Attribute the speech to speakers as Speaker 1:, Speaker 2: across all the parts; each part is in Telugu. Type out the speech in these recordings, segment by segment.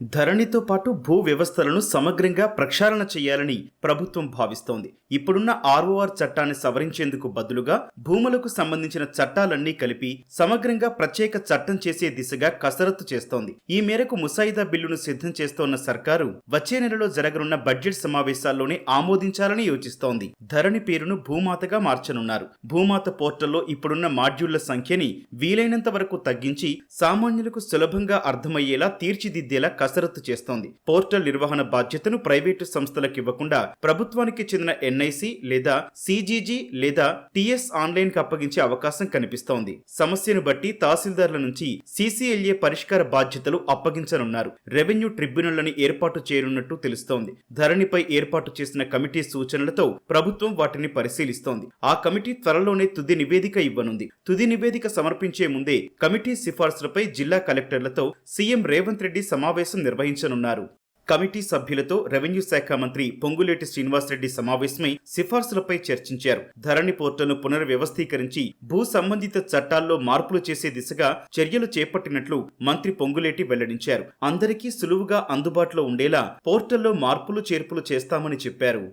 Speaker 1: ధరణితో పాటు భూ వ్యవస్థలను సమగ్రంగా ప్రక్షాళన చేయాలని ప్రభుత్వం భావిస్తోంది. ఇప్పుడున్న ఆర్ఓఆర్ చట్టాన్ని సవరించేందుకు బదులుగా భూములకు సంబంధించిన చట్టాలన్నీ కలిపి సమగ్రంగా ప్రత్యేక చట్టం చేసే దిశగా కసరత్తు చేస్తోంది. ఈ మేరకు ముసాయిదా బిల్లును సిద్ధం చేస్తోన్న సర్కారు వచ్చే నెలలో జరగనున్న బడ్జెట్ సమావేశాల్లోనే ఆమోదించాలని యోచిస్తోంది. ధరణి పేరును భూమాతగా మార్చనున్నారు. భూమాత పోర్టల్లో ఇప్పుడున్న మాడ్యూళ్ళ సంఖ్యని వీలైనంత వరకు తగ్గించి సామాన్యులకు సులభంగా అర్థమయ్యేలా తీర్చిదిద్దేలా కసరత్తు చేస్తోంది. పోర్టల్ నిర్వహణ బాధ్యతను ప్రైవేటు సంస్థలకు ఇవ్వకుండా ప్రభుత్వానికి చెందిన ఎన్ఐసి లేదా సిజీజీ లేదా టిఎస్ ఆన్లైన్కు అప్పగించే అవకాశం కనిపిస్తోంది. సమస్యను బట్టి తహసీల్దార్ల నుంచి సిసిఎల్ఏ పరిష్కార బాధ్యతలు అప్పగించనున్నారు. రెవెన్యూ ట్రిబ్యునల్ని ఏర్పాటు చేయనున్నట్టు తెలుస్తోంది. ధరణిపై ఏర్పాటు చేసిన కమిటీ సూచనలతో ప్రభుత్వం వాటిని పరిశీలిస్తోంది. ఆ కమిటీ త్వరలోనే తుది నివేదిక ఇవ్వనుంది. తుది నివేదిక సమర్పించే ముందే కమిటీ సిఫార్సులపై జిల్లా కలెక్టర్లతో సీఎం రేవంత్ రెడ్డి సమావేశం నిర్వహించనున్నారు. కమిటీ సభ్యులతో రెవెన్యూ శాఖ మంత్రి పొంగులేటి శ్రీనివాసరెడ్డి సమావేశమై సిఫార్సులపై చర్చించారు. ధరణి పోర్టల్ను పునర్వ్యవస్థీకరించి భూ సంబంధిత చట్టాల్లో మార్పులు చేసే దిశగా చర్యలు చేపట్టినట్లు మంత్రి పొంగులేటి వెల్లడించారు. అందరికీ సులువుగా అందుబాటులో ఉండేలా పోర్టల్లో మార్పులు చేర్పులు చేస్తామని చెప్పారు.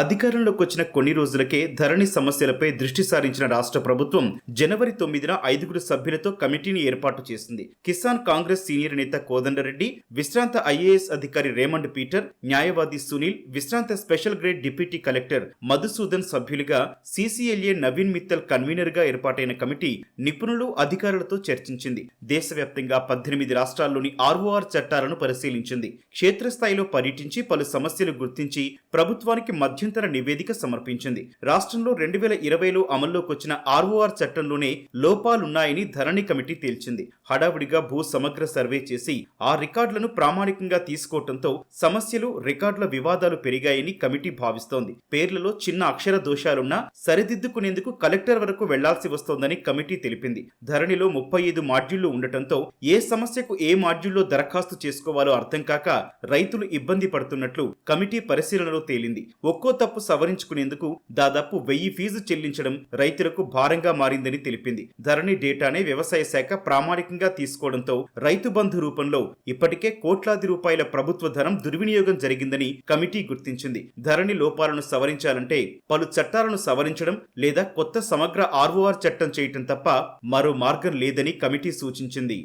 Speaker 1: అధికారంలోకి వచ్చిన కొన్ని రోజులకే ధరణి సమస్యలపై దృష్టి సారించిన రాష్ట్ర ప్రభుత్వం జనవరి తొమ్మిదిన ఐదుగురు సభ్యులతో కమిటీని ఏర్పాటు చేసింది. కిసాన్ కాంగ్రెస్ సీనియర్ నేత కోదండరెడ్డి విశ్రాంత ఐఏఎస్ అధికారి రేమండ్ పీటర్ న్యాయవాది సునీల్ విశ్రాంత special grade deputy collector Madhusudan సభ్యులుగా సీసీఎల్ఏ నవీన్ మిత్తల్ కన్వీనర్గా ఏర్పాటైన కమిటీ నిపుణులు అధికారులతో చర్చించింది. దేశవ్యాప్తంగా పద్దెనిమిది రాష్ట్రాల్లోని ఆర్ఓఆర్ చట్టాలను పరిశీలించింది. క్షేత్రస్థాయిలో పర్యటించి పలు సమస్యలు గుర్తించి ప్రభుత్వానికి మధ్య మధ్యంతర నివేదిక సమర్పించింది. రాష్ట్రంలో రెండు వేల ఇరవైలో అమల్లోకి వచ్చిన ఆర్ఓఆర్ చట్టంలోనే లోపాలున్నాయని ధరణి కమిటీ తేల్చింది. హడావుడిగా భూ సమగ్ర సర్వే చేసి ఆ రికార్డులను ప్రామాణికంగా తీసుకోవడంతో సమస్యలు రికార్డుల వివాదాలు పెరిగాయని కమిటీ భావిస్తోంది. పేర్లలో చిన్న అక్షర దోషాలున్నా సరిదిద్దుకునేందుకు కలెక్టర్ వరకు వెళ్ళాల్సి వస్తోందని కమిటీ తెలిపింది. ధరణిలో ముప్పై ఐదు మాడ్యూళ్ళు ఉండటంతో ఏ సమస్యకు ఏ మాడ్యూల్లో దరఖాస్తు చేసుకోవాలో అర్థం కాక రైతులు ఇబ్బంది పడుతున్నట్లు కమిటీ పరిశీలనలో తేలింది. ఒక్కో తప్పు సవరించుకునేందుకు దాదాపు వెయ్యి ఫీజు చెల్లించడం రైతులకు భారంగా మారిందని తెలిపింది. ధరణి డేటానే వ్యవసాయ శాఖ ప్రామాణికంగా తీసుకోవడంతో రైతు బంధు రూపంలో ఇప్పటికే కోట్లాది రూపాయల ప్రభుత్వ ధనం దుర్వినియోగం జరిగిందని కమిటీ గుర్తించింది. ధరణి లోపాలను సవరించాలంటే పలు చట్టాలను సవరించడం లేదా కొత్త సమగ్ర ఆర్ఓఆర్ చట్టం చేయటం తప్ప మరో మార్గం లేదని కమిటీ సూచించింది.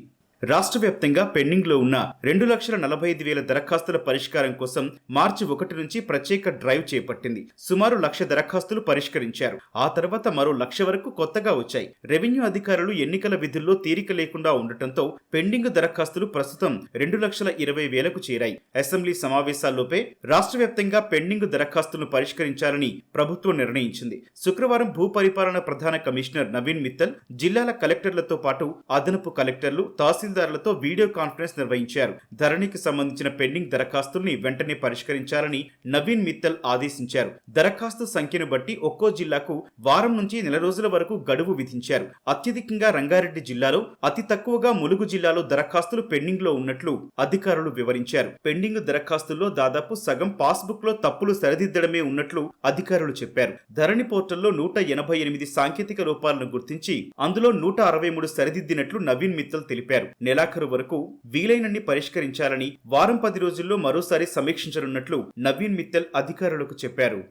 Speaker 1: రాష్ట్ర వ్యాప్తంగా పెండింగ్లో ఉన్న రెండు లక్షల నలభై ఐదు వేల దరఖాస్తుల పరిష్కారం కోసం మార్చి ఒకటి నుంచి ప్రత్యేక డ్రైవ్ చేపట్టింది. సుమారు లక్ష దరఖాస్తులు పరిష్కరించారు. ఆ తర్వాత మరో లక్ష వరకు కొత్తగా వచ్చాయి. రెవెన్యూ అధికారులు ఎన్నికల విధుల్లో తీరిక లేకుండా ఉండటంతో పెండింగ్ దరఖాస్తులు ప్రస్తుతం రెండు లక్షల ఇరవై వేలకు చేరాయి. అసెంబ్లీ సమావేశాల్లోపే రాష్ట్ర వ్యాప్తంగా పెండింగ్ దరఖాస్తులను పరిష్కరించాలని ప్రభుత్వం నిర్ణయించింది. శుక్రవారం భూ పరిపాలన ప్రధాన కమిషనర్ నవీన్ మిత్తల్ జిల్లాల కలెక్టర్లతో పాటు అదనపు కలెక్టర్లు తహసీల్దారులతో వీడియో కాన్ఫరెన్స్ నిర్వహించారు. ధరణికి సంబంధించిన పెండింగ్ దరఖాస్తుల్ని వెంటనే పరిష్కరించాలని నవీన్ మిత్తల్ ఆదేశించారు. దరఖాస్తు సంఖ్యను బట్టి ఒక్కో జిల్లాకు వారం నుంచి నెల రోజుల వరకు గడువు విధించారు. అత్యధికంగా రంగారెడ్డి జిల్లాలో అతి తక్కువగా ములుగు జిల్లాలో దరఖాస్తులు పెండింగ్లో ఉన్నట్లు అధికారులు వివరించారు. పెండింగ్ దరఖాస్తుల్లో దాదాపు సగం పాస్బుక్లో తప్పులు సరిదిద్దడమే ఉన్నట్లు అధికారులు చెప్పారు. ధరణి పోర్టల్లో నూట ఎనభై ఎనిమిది సాంకేతిక లోపాలను గుర్తించి అందులో నూట అరవై మూడు సరిదిద్దినట్లు నవీన్ మిత్తల్ తెలిపారు. నెలాఖరు వరకు వీలైనన్ని పరిష్కరించాలని వారం పది రోజుల్లో మరోసారి సమీక్షించనున్నట్లు నవీన్ మిత్తల్ అధికారులకు చెప్పారు.